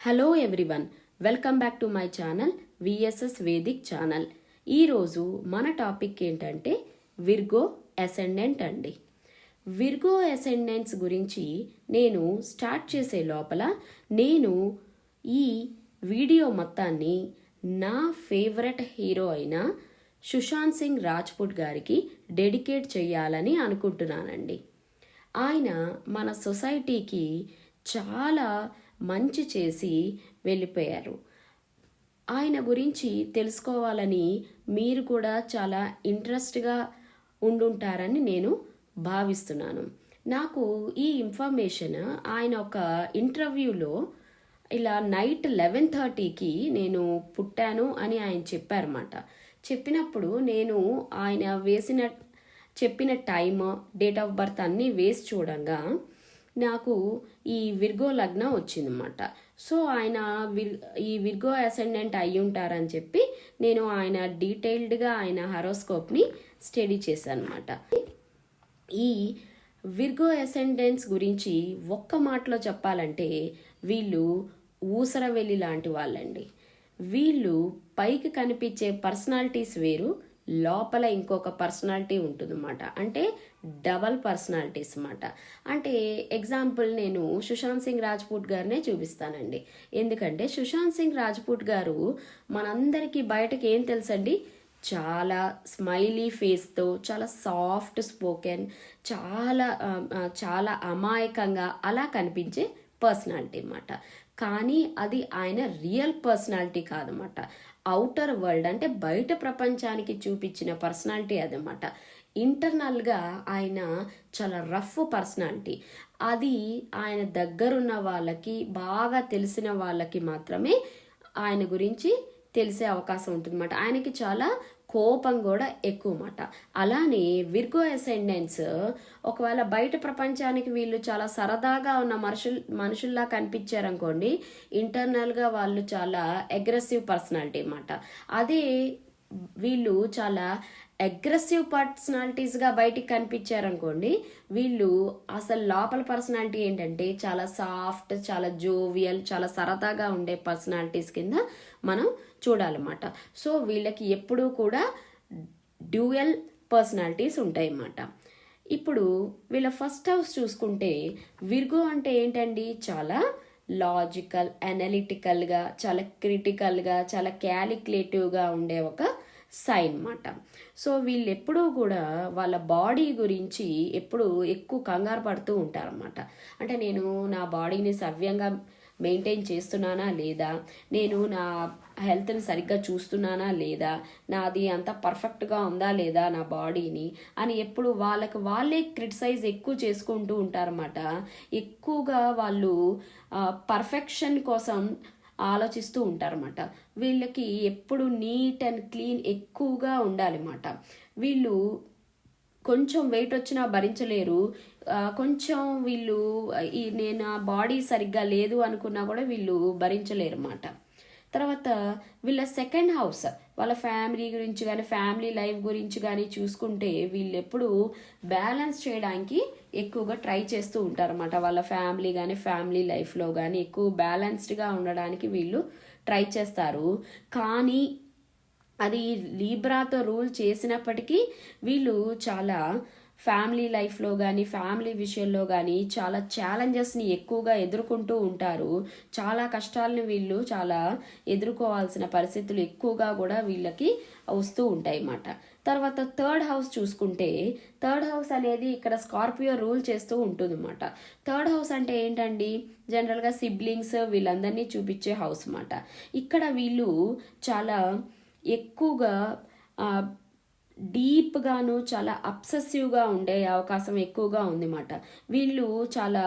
Hello everyone welcome back to my channel VSS vedic channel ఈరోజు మన topic ఏంటంటే Virgo ascendant అండి. Virgo ascendants గురించి నేను స్టార్ట్ చేసే లోపల నేను ఈ వీడియో మొత్తాన్ని నా ఫేవరెట్ హీరో అయిన సుశాంత్ సింగ్ రాజ్పుట్ గారికి డెడికేట్ చేయాలని అనుకుంటున్నానండి. ఆయన మన సొసైటీకి చాలా మంచి చేసి వెళ్ళిపోయారు. ఆయన గురించి తెలుసుకోవాలని మీరు కూడా చాలా ఇంట్రెస్ట్గా ఉండుంటారని నేను భావిస్తున్నాను. నాకు ఈ ఇన్ఫర్మేషన్ ఆయన ఒక ఇంటర్వ్యూలో ఇలా నైట్ లెవెన్ థర్టీకి నేను పుట్టాను అని ఆయన చెప్పారన్నమాట. చెప్పినప్పుడు నేను ఆయన వేసిన చెప్పిన టైమ్ డేట్ ఆఫ్ బర్త్ అన్నీ వేసి చూడంగా నాకు ఈ విర్గో లగ్నం వచ్చిందన్నమాట. సో ఆయన విర్ ఈ విర్గో అసెండెంట్ అయి ఉంటారని చెప్పి నేను ఆయన డీటెయిల్డ్గా ఆయన హరోస్కోప్ని స్టడీ చేశాను అనమాట ఈ విర్గో అసెండెంట్స్ గురించి ఒక్క మాటలో చెప్పాలంటే వీళ్ళు ఊసరవెల్లి లాంటి వాళ్ళండి. వీళ్ళు పైకి కనిపించే పర్సనాలిటీస్ వేరు లోపల ఇంకొక పర్సనాలిటీ ఉంటుందన్నమాట. అంటే డబల్ పర్సనాలిటీస్ అన్నమాట. అంటే ఎగ్జాంపుల్ నేను సుశాంత్ సింగ్ రాజ్పూట్ గారినే చూపిస్తానండి. ఎందుకంటే సుశాంత్ సింగ్ రాజ్పూట్ గారు మనందరికీ బయటకి ఏం తెలుసండి? చాలా స్మైలీ ఫేస్తో చాలా సాఫ్ట్ స్పోకెన్ చాలా చాలా అమాయకంగా అలా కనిపించే పర్సనాలిటీ అన్నమాట. కానీ అది ఆయన రియల్ పర్సనాలిటీ కాదన్నమాట. అవుటర్ వరల్డ్ అంటే బయట ప్రపంచానికి చూపించిన పర్సనాలిటీ అదనమాట ఇంటర్నల్గా ఆయన చాలా రఫ్ పర్సనాలిటీ. అది ఆయన దగ్గరున్న వాళ్ళకి బాగా తెలిసిన వాళ్ళకి మాత్రమే ఆయన గురించి తెలిసే అవకాశం ఉంటుందన్నమాట. ఆయనకి చాలా కోపం కూడా ఎక్కువ మాట అలానే విర్గో అసెండెన్స్ ఒకవేళ బయట ప్రపంచానికి వీళ్ళు చాలా సరదాగా ఉన్న మనుషుల్ మనుషుల్లా కనిపించారనుకోండి ఇంటర్నల్గా వాళ్ళు చాలా అగ్రెసివ్ పర్సనాలిటీ అన్నమాట. అదే వీళ్ళు చాలా అగ్రెసివ్ పర్సనాలిటీస్గా బయటికి కనిపించారనుకోండి వీళ్ళు అసలు లోపల పర్సనాలిటీ ఏంటంటే చాలా సాఫ్ట్ చాలా జోవియల్ చాలా సరదాగా ఉండే పర్సనాలిటీస్ కింద మనం చూడాలన్నమాట. సో వీళ్ళకి ఎప్పుడూ కూడా డ్యూయల్ పర్సనాలిటీస్ ఉంటాయి అన్నమాట ఇప్పుడు వీళ్ళ ఫస్ట్ హౌస్ చూసుకుంటే విర్గో అంటే ఏంటండి? చాలా లాజికల్ అనలిటికల్గా చాలా క్రిటికల్గా చాలా క్యాలిక్యులేటివ్గా ఉండే ఒక సైన్ అన్నమాట సో వీళ్ళు ఎప్పుడూ కూడా వాళ్ళ బాడీ గురించి ఎప్పుడు ఎక్కువ కంగారు పడుతూ ఉంటారన్నమాట. అంటే నేను నా బాడీని సవ్యంగా మెయింటైన్ చేస్తున్నానా లేదా? నేను నా హెల్త్ని సరిగ్గా చూస్తున్నానా లేదా? నాది అంత పర్ఫెక్ట్గా ఉందా లేదా నా బాడీని? అని ఎప్పుడు వాళ్ళకి వాళ్ళే క్రిటిసైజ్ ఎక్కువ చేసుకుంటూ ఉంటారన్నమాట. ఎక్కువగా వాళ్ళు పర్ఫెక్షన్ కోసం ఆలోచిస్తూ ఉంటారన్నమాట. వీళ్ళకి ఎప్పుడు నీట్ అండ్ క్లీన్ ఎక్కువగా ఉండాలన్నమాట వీళ్ళు కొంచెం వెయిట్ వచ్చినా భరించలేరు. కొంచెం వీళ్ళు ఈ నేను ఆ బాడీ సరిగ్గా లేదు అనుకున్నా కూడా వీళ్ళు భరించలేరు అన్నమాట తర్వాత వీళ్ళ సెకండ్ హౌస్ వాళ్ళ ఫ్యామిలీ గురించి కానీ ఫ్యామిలీ లైఫ్ గురించి కానీ చూసుకుంటే వీళ్ళు ఎప్పుడు బ్యాలెన్స్ చేయడానికి ఎక్కువగా ట్రై చేస్తూ ఉంటారన్నమాట. వాళ్ళ ఫ్యామిలీ కానీ ఫ్యామిలీ లైఫ్లో కానీ ఎక్కువ బ్యాలెన్స్డ్గా ఉండడానికి వీళ్ళు ట్రై చేస్తారు. కానీ అది లీబ్రాతో రూల్ చేసినప్పటికీ వీళ్ళు చాలా ఫ్యామిలీ లైఫ్లో కానీ ఫ్యామిలీ విషయంలో కానీ చాలా ఛాలెంజెస్ని ఎక్కువగా ఎదుర్కొంటూ ఉంటారు. చాలా కష్టాలను వీళ్ళు చాలా ఎదుర్కోవాల్సిన పరిస్థితులు ఎక్కువగా కూడా వీళ్ళకి వస్తూ ఉంటాయి అన్నమాట తర్వాత థర్డ్ హౌస్ చూసుకుంటే థర్డ్ హౌస్ అనేది ఇక్కడ స్కార్పియో రూల్ చేస్తూ ఉంటుంది అన్నమాట థర్డ్ హౌస్ అంటే ఏంటండి? జనరల్గా సిబ్లింగ్స్ వీళ్ళందరినీ చూపించే హౌస్ అన్నమాట. ఇక్కడ వీళ్ళు చాలా ఎక్కువగా డీప్గాను చాలా అబ్సెసివ్గా ఉండే అవకాశం ఎక్కువగా ఉందన్నమాట. వీళ్ళు చాలా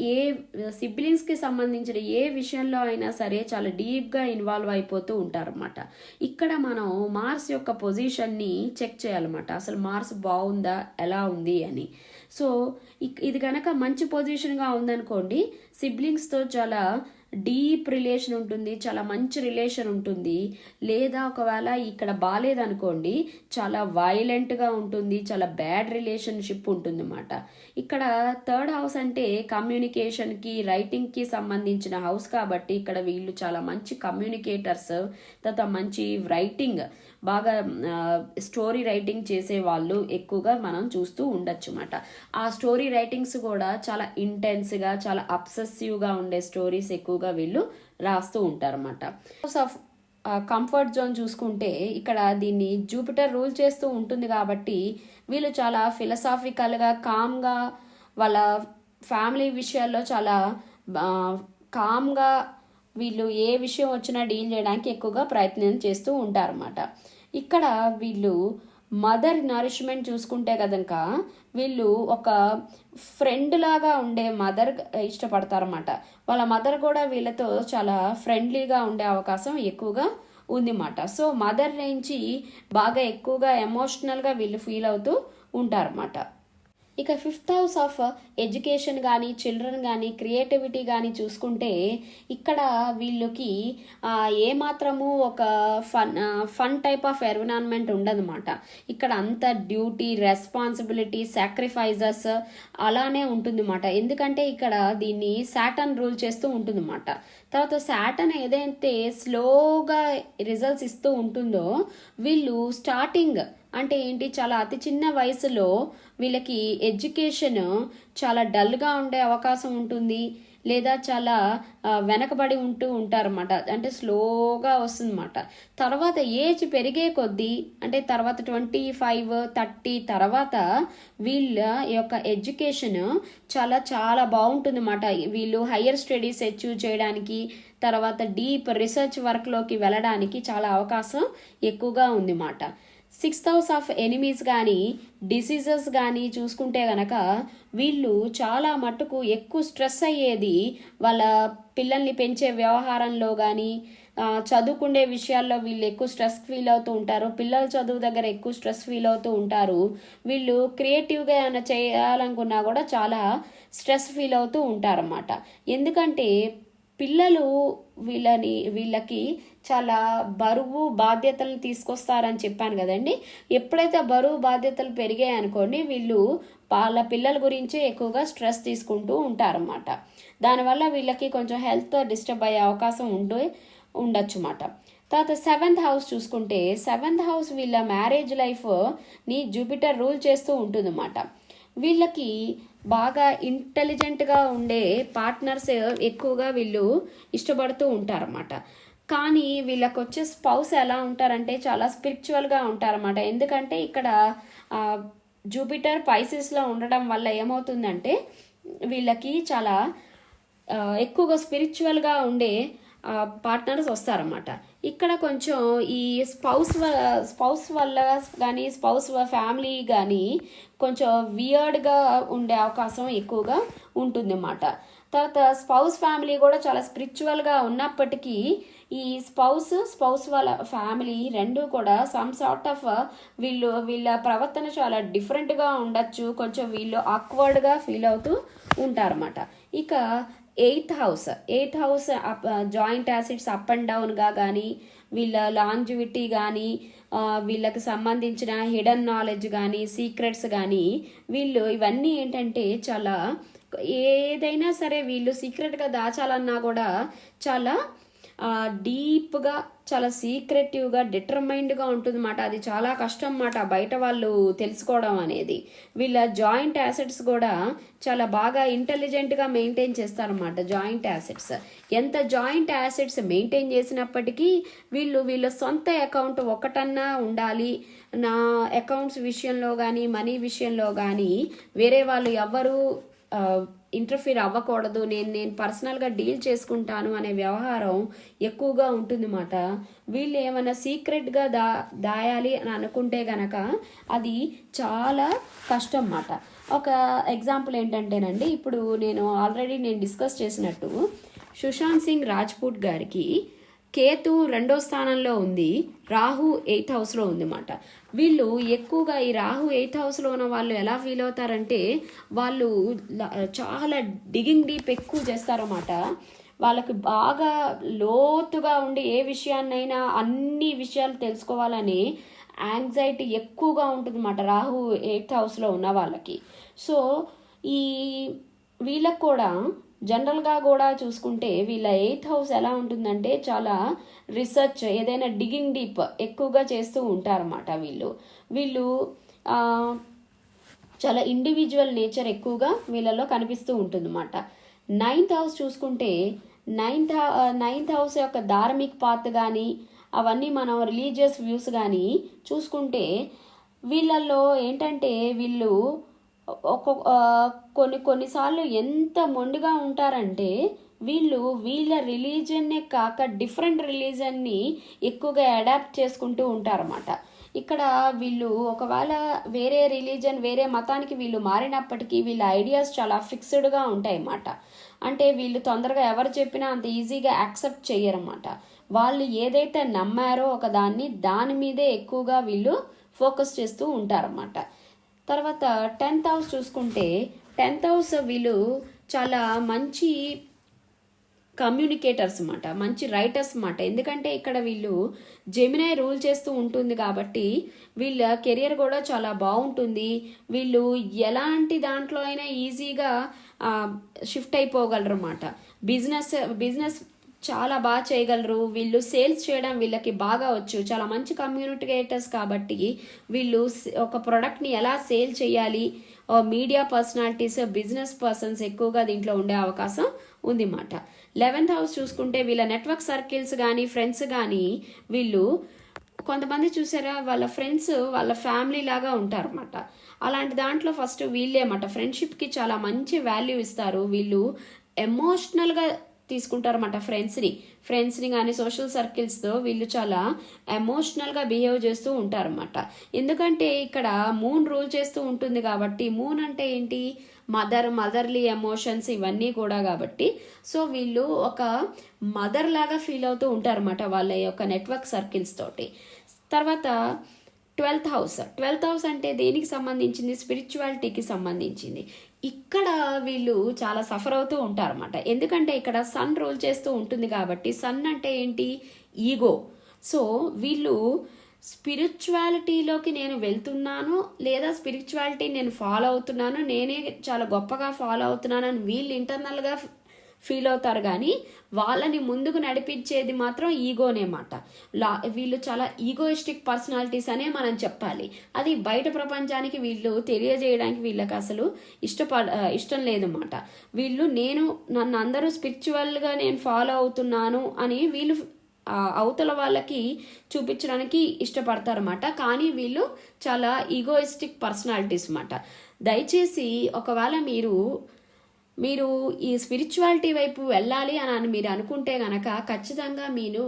ఏ సిబ్లింగ్స్కి సంబంధించిన ఏ విషయంలో అయినా సరే చాలా డీప్గా ఇన్వాల్వ్ అయిపోతూ ఉంటారన్నమాట. ఇక్కడ మనం మార్స్ యొక్క పొజిషన్ని చెక్ చేయాలన్నమాట. అసలు మార్స్ బాగుందా? ఎలా ఉంది అని. సో ఇక్- ఇది కనుక మంచి పొజిషన్గా ఉందనుకోండి సిబ్లింగ్స్తో చాలా డీప్ రిలేషన్ ఉంటుంది చాలా మంచి రిలేషన్ ఉంటుంది. లేదా ఒకవేళ ఇక్కడ బాగాలేదనుకోండి చాలా వైలెంట్గా ఉంటుంది చాలా బ్యాడ్ రిలేషన్షిప్ ఉంటుంది అన్నమాట ఇక్కడ థర్డ్ హౌస్ అంటే కమ్యూనికేషన్కి రైటింగ్కి సంబంధించిన హౌస్ కాబట్టి ఇక్కడ వీళ్ళు చాలా మంచి కమ్యూనికేటర్స్ తర్వాత మంచి రైటింగ్ బాగా స్టోరీ రైటింగ్ చేసే వాళ్ళు ఎక్కువగా మనం చూస్తూ ఉండొచ్చు అన్నమాట ఆ స్టోరీ రైటింగ్స్ కూడా చాలా ఇంటెన్స్గా చాలా అబ్సెసివ్గా ఉండే స్టోరీస్ ఎక్కువగా వీళ్ళు రాస్తూ ఉంటారన్నమాట. ఆఫ్ కంఫర్ట్ జోన్ చూసుకుంటే ఇక్కడ దీన్ని జూపిటర్ రూల్ చేస్తూ ఉంటుంది కాబట్టి వీళ్ళు చాలా ఫిలసాఫికల్గా కామ్గా వాళ్ళ ఫ్యామిలీ విషయాల్లో చాలా కామ్గా వీళ్ళు ఏ విషయం వచ్చినా డీల్ చేయడానికి ఎక్కువగా ప్రయత్నం చేస్తూ ఉంటారన్నమాట. ఇక్కడ వీళ్ళు మదర్ నరిష్మెంట్ చూసుకుంటే కనుక వీళ్ళు ఒక ఫ్రెండ్ లాగా ఉండే మదర్ ఇష్టపడతారన్నమాట. వాళ్ళ మదర్ కూడా వీళ్ళతో చాలా ఫ్రెండ్లీగా ఉండే అవకాశం ఎక్కువగా ఉందిమాట సో మదర్ నుంచి బాగా ఎక్కువగా ఎమోషనల్గా వీళ్ళు ఫీల్ అవుతూ ఉంటారన్నమాట. ఇక ఫిఫ్త్ హౌస్ ఆఫ్ ఎడ్యుకేషన్ కానీ చిల్డ్రన్ కానీ క్రియేటివిటీ కానీ చూసుకుంటే ఇక్కడ వీళ్ళకి ఏమాత్రము ఒక fun fun type of environment ఉండదన్నమాట. ఇక్కడ అంత డ్యూటీ రెస్పాన్సిబిలిటీ సాక్రిఫైజెస్ అలానే ఉంటుందన్నమాట. ఎందుకంటే ఇక్కడ దీన్ని శాటన్ రూల్ చేస్తూ ఉంటుందన్నమాట. తర్వాత శాటన్ ఏదైతే స్లోగా రిజల్ట్స్ ఇస్తూ ఉంటుందో వీళ్ళు స్టార్టింగ్ అంటే ఏంటి? చాలా అతి చిన్న వయసులో వీళ్ళకి ఎడ్యుకేషన్ చాలా డల్గా ఉండే అవకాశం ఉంటుంది. లేదా చాలా వెనకబడి ఉంటూ ఉంటారన్నమాట. అంటే స్లోగా వస్తుందన్నమాట. తర్వాత ఏజ్ పెరిగే కొద్దీ అంటే తర్వాత ట్వంటీ ఫైవ్ థర్టీ తర్వాత వీళ్ళ యొక్క ఎడ్యుకేషన్ చాలా చాలా బాగుంటుందన్నమాట. వీళ్ళు హయ్యర్ స్టడీస్ అచీవ్ చేయడానికి తర్వాత డీప్ రీసెర్చ్ వర్క్లోకి వెళ్ళడానికి చాలా అవకాశం ఎక్కువగా ఉందన్నమాట. సిక్స్త్ హౌస్ ఆఫ్ ఎనిమీస్ కానీ డిసీజెస్ కానీ చూసుకుంటే గనక వీళ్ళు చాలా మట్టుకు ఎక్కువ స్ట్రెస్ అయ్యేది వాళ్ళ పిల్లల్ని పెంచే వ్యవహారంలో కానీ చదువుకునే విషయాల్లో వీళ్ళు ఎక్కువ స్ట్రెస్ ఫీల్ అవుతూ ఉంటారు. పిల్లల చదువు దగ్గర ఎక్కువ స్ట్రెస్ ఫీల్ అవుతూ ఉంటారు. వీళ్ళు క్రియేటివ్గా ఏమైనా చేయాలనుకున్నా కూడా చాలా స్ట్రెస్ ఫీల్ అవుతూ ఉంటారన్నమాట. ఎందుకంటే పిల్లలు వీళ్ళని వీళ్ళకి చాలా బరువు బాధ్యతలను తీసుకొస్తారని చెప్పాను కదండి. ఎప్పుడైతే బరువు బాధ్యతలు పెరిగాయి అనుకోండి వీళ్ళు వాళ్ళ పిల్లల గురించే ఎక్కువగా స్ట్రెస్ తీసుకుంటూ ఉంటారన్నమాట. దానివల్ల వీళ్ళకి కొంచెం హెల్త్ డిస్టర్బ్ అయ్యే అవకాశం ఉండే ఉండొచ్చు అన్నమాట తర్వాత సెవెంత్ హౌస్ చూసుకుంటే సెవెంత్ హౌస్ వీళ్ళ మ్యారేజ్ లైఫ్ని జూపిటర్ రూల్ చేస్తూ ఉంటుందన్నమాట. వీళ్ళకి బాగా ఇంటెలిజెంట్గా ఉండే పార్ట్నర్స్ ఎక్కువగా వీళ్ళు ఇష్టపడుతూ ఉంటారన్నమాట. కానీ వీళ్ళకి వచ్చే స్పౌస్ ఎలా ఉంటారంటే చాలా స్పిరిచువల్గా ఉంటారన్నమాట. ఎందుకంటే ఇక్కడ జూపిటర్ పైసెస్లో ఉండడం వల్ల ఏమవుతుందంటే వీళ్ళకి చాలా ఎక్కువగా స్పిరిచువల్గా ఉండే పార్ట్నర్స్ వస్తారన్నమాట. ఇక్కడ కొంచెం ఈ స్పౌస్ స్పౌస్ వల్ల కానీ స్పౌస్ ఫ్యామిలీ కానీ కొంచెం వియర్డ్గా ఉండే అవకాశం ఎక్కువగా ఉంటుందన్నమాట. తర్వాత స్పౌస్ ఫ్యామిలీ కూడా చాలా స్పిరిచువల్గా ఉన్నప్పటికీ ఈ స్పౌస్ స్పౌస్ వాళ్ళ ఫ్యామిలీ రెండు కూడా సమ్ సార్ట్ ఆఫ్ వీళ్ళు వీళ్ళ ప్రవర్తన చాలా డిఫరెంట్గా ఉండొచ్చు. కొంచెం వీళ్ళు ఆక్వర్డ్గా ఫీల్ అవుతూ ఉంటారన్నమాట. ఇక eighth house eighth house up joint acids up and డౌన్గా కానీ వీళ్ళ లాంగ్జివిటీ కానీ వీళ్ళకి సంబంధించిన హిడన్ నాలెడ్జ్ కానీ సీక్రెట్స్ కానీ వీళ్ళు ఇవన్నీ ఏంటంటే చాలా ఏదైనా సరే వీళ్ళు సీక్రెట్గా దాచాలన్నా కూడా చాలా డీప్గా చాలా సీక్రెటివ్గా డిటర్మైండ్గా ఉంటుందన్నమాట. అది చాలా కష్టం అన్నమాట బయట వాళ్ళు తెలుసుకోవడం అనేది. వీళ్ళ జాయింట్ యాసెట్స్ కూడా చాలా బాగా ఇంటెలిజెంట్గా మెయింటైన్ చేస్తారన్నమాట జాయింట్ యాసెట్స్. ఎంత జాయింట్ యాసెట్స్ మెయింటైన్ చేసినప్పటికీ వీళ్ళు వీళ్ళ సొంత అకౌంట్ ఒకటన్నా ఉండాలి. నా అకౌంట్స్ విషయంలో కానీ మనీ విషయంలో కానీ వేరే వాళ్ళు ఎవరు ఇంటర్ఫీర్ అవ్వకూడదు నేను నేను పర్సనల్గా డీల్ చేసుకుంటాను అనే వ్యవహారం ఎక్కువగా ఉంటుందన్నమాట. వీళ్ళు ఏమైనా సీక్రెట్గా దా దాయాలి అని అనుకుంటే గనక అది చాలా కష్టం అన్నమాట ఒక ఎగ్జాంపుల్ ఏంటంటేనండి ఇప్పుడు నేను ఆల్రెడీ నేను డిస్కస్ చేసినట్టు సుశాంత్ సింగ్ రాజ్పూట్ గారికి కేతు రెండో స్థానంలో ఉంది రాహు ఎయిత్ హౌస్లో ఉందన్నమాట. వీళ్ళు ఎక్కువగా ఈ రాహు ఎయిత్ హౌస్లో ఉన్న వాళ్ళు ఎలా ఫీల్ అవుతారంటే వాళ్ళు చాలా డిగింగ్ డీప్ ఎక్కువ చేస్తారన్నమాట. వాళ్ళకి బాగా లోతుగా ఉండి ఏ విషయాన్నైనా అన్ని విషయాలు తెలుసుకోవాలని యాంగ్జైటీ ఎక్కువగా ఉంటుంది అనమాట రాహు ఎయిత్ హౌస్లో ఉన్న వాళ్ళకి. సో ఈ వీళ్ళకు కూడా జనరల్గా కూడా చూసుకుంటే వీళ్ళ ఎయిత్ హౌస్ ఎలా ఉంటుందంటే చాలా రీసెర్చ్ ఏదైనా డిగింగ్ డీప్ ఎక్కువగా చేస్తూ ఉంటారన్నమాట వీళ్ళు. వీళ్ళు చాలా ఇండివిజువల్ నేచర్ ఎక్కువగా వీళ్ళలో కనిపిస్తూ ఉంటుందన్నమాట. నైన్త్ హౌస్ చూసుకుంటే నైన్త్ నైన్త్ హౌస్ యొక్క ధార్మిక్ పాత్ కానీ అవన్నీ మనం రిలీజియస్ వ్యూస్ కానీ చూసుకుంటే వీళ్ళల్లో ఏంటంటే వీళ్ళు ఒక్కొక్క కొన్ని కొన్నిసార్లు ఎంత మొండిగా ఉంటారంటే వీళ్ళు వీళ్ళ రిలీజన్నే కాక డిఫరెంట్ రిలీజన్ని ఎక్కువగా అడాప్ట్ చేసుకుంటూ ఉంటారన్నమాట. ఇక్కడ వీళ్ళు ఒకవేళ వేరే రిలీజన్ వేరే మతానికి వీళ్ళు మారినప్పటికీ వీళ్ళ ఐడియాస్ చాలా ఫిక్స్డ్గా ఉంటాయి అన్నమాట అంటే వీళ్ళు తొందరగా ఎవరు చెప్పినా అంత ఈజీగా యాక్సెప్ట్ చేయరన్నమాట వాళ్ళు ఏదైతే నమ్మారో ఒక దాన్ని దాని మీదే ఎక్కువగా వీళ్ళు ఫోకస్ చేస్తూ ఉంటారన్నమాట. తర్వాత టెన్త్ హౌస్ చూసుకుంటే టెన్త్ హౌస్ వీళ్ళు చాలా మంచి కమ్యూనికేటర్స్ అన్నమాట మంచి రైటర్స్ అన్నమాట. ఎందుకంటే ఇక్కడ వీళ్ళు జెమినాయ్ రూల్ చేస్తూ ఉంటుంది కాబట్టి వీళ్ళ కెరియర్ కూడా చాలా బాగుంటుంది. వీళ్ళు ఎలాంటి దాంట్లో అయినా ఈజీగా షిఫ్ట్ అయిపోగలరు అన్నమాట బిజినెస్ బిజినెస్ చాలా బాగా చేయగలరు. వీళ్ళు సేల్స్ చేయడం వీళ్ళకి బాగా వచ్చు. చాలా మంచి కమ్యూనికేటర్స్ కాబట్టి వీళ్ళు ఒక ప్రోడక్ట్ని ఎలా సేల్ చేయాలి? మీడియా పర్సనాలిటీస్ బిజినెస్ పర్సన్స్ ఎక్కువగా దీంట్లో ఉండే అవకాశం ఉంది అన్నమాట లెవెన్త్ హౌస్ చూసుకుంటే వీళ్ళ నెట్వర్క్ సర్కిల్స్ కానీ ఫ్రెండ్స్ కానీ వీళ్ళు కొంతమంది చూసారా? వాళ్ళ ఫ్రెండ్స్ వాళ్ళ ఫ్యామిలీ లాగా ఉంటారన్నమాట అలాంటి దాంట్లో ఫస్ట్ వీళ్ళే అన్నమాట ఫ్రెండ్షిప్కి చాలా మంచి వాల్యూ ఇస్తారు. వీళ్ళు ఎమోషనల్గా తీసుకుంటారన్నమాట ఫ్రెండ్స్ని ఫ్రెండ్స్ని కానీ సోషల్ సర్కిల్స్తో వీళ్ళు చాలా ఎమోషనల్గా బిహేవ్ చేస్తూ ఉంటారన్నమాట. ఎందుకంటే ఇక్కడ మూన్ రూల్ చేస్తూ ఉంటుంది కాబట్టి మూన్ అంటే ఏంటి? మదర్ మదర్లీ ఎమోషన్స్ ఇవన్నీ కూడా కాబట్టి. సో వీళ్ళు ఒక మదర్ లాగా ఫీల్ అవుతూ ఉంటారన్నమాట వాళ్ళ యొక్క నెట్వర్క్ సర్కిల్స్ తోటి. తర్వాత ట్వెల్త్ హౌస్ ట్వెల్త్ హౌస్ అంటే దేనికి సంబంధించింది? స్పిరిచువాలిటీకి సంబంధించింది. ఇక్కడ వీళ్ళు చాలా సఫర్ అవుతూ ఉంటారన్నమాట. ఎందుకంటే ఇక్కడ సన్ రోల్ చేస్తూ ఉంటుంది కాబట్టి సన్ అంటే ఏంటి? ఈగో. సో వీళ్ళు స్పిరిచువాలిటీలోకి నేను వెళ్తున్నాను లేదా స్పిరిచువాలిటీ నేను ఫాలో అవుతున్నాను నేనే చాలా గొప్పగా ఫాలో అవుతున్నాను అని వీళ్ళు ఇంటర్నల్గా ఫీల్ అవుతారు కానీ వాళ్ళని ముందుకు నడిపించేది మాత్రం ఈగోనే మాట. లా వీళ్ళు చాలా ఈగోయిస్టిక్ పర్సనాలిటీస్ అనే మనం చెప్పాలి. అది బయట ప్రపంచానికి వీళ్ళు తెలియజేయడానికి వీళ్ళకి అసలు ఇష్టపడ ఇష్టం లేదన్నమాట వీళ్ళు నేను నన్ను అందరూ స్పిరిచువల్గా నేను ఫాలో అవుతున్నాను అని వీళ్ళు అవతల వాళ్ళకి చూపించడానికి ఇష్టపడతారన్నమాట కానీ వీళ్ళు చాలా ఈగోయిస్టిక్ పర్సనాలిటీస్ అన్నమాట దయచేసి ఒకవేళ మీరు మీరు ఈ స్పిరిచువాలిటీ వైపు వెళ్ళాలి అని అని మీరు అనుకుంటే గనక ఖచ్చితంగా మీరు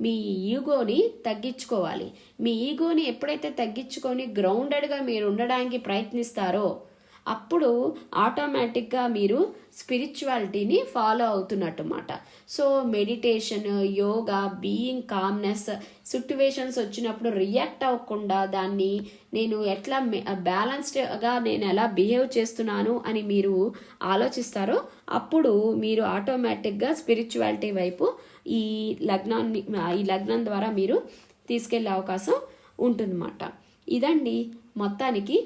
మీ ఈగోని తగ్గించుకోవాలి. మీ ఈగోని ఎప్పుడైతే తగ్గించుకొని గ్రౌండెడ్గా మీరు ఉండడానికి ప్రయత్నిస్తారో అప్పుడు ఆటోమేటిక్గా మీరు స్పిరిచువాలిటీని follow అవుతున్నట్టుమాట. So meditation yoga being calmness situations వచ్చినప్పుడు రియాక్ట్ అవ్వకుండా దాన్ని నేను ఎట్లా బ్యాలెన్స్డ్గా నేను ఎలా బిహేవ్ చేస్తున్నాను అని మీరు ఆలోచిస్తారో అప్పుడు మీరు ఆటోమేటిక్గా స్పిరిచువాలిటీ వైపు ఈ లగ్నాన్ని ఈ లగ్నం ద్వారా మీరు తీసుకెళ్ళే అవకాశం ఉంటుందన్నమాట. ఇదండి మొత్తానికి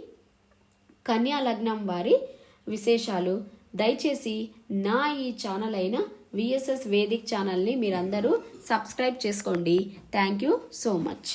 కన్యా లగ్నం వారి విశేషాలు. దయచేసి నా ఈ ఛానల్ అయిన విఎస్ఎస్ వేదిక్ ఛానల్ని మీరందరూ సబ్స్క్రైబ్ చేసుకోండి. Thank you so much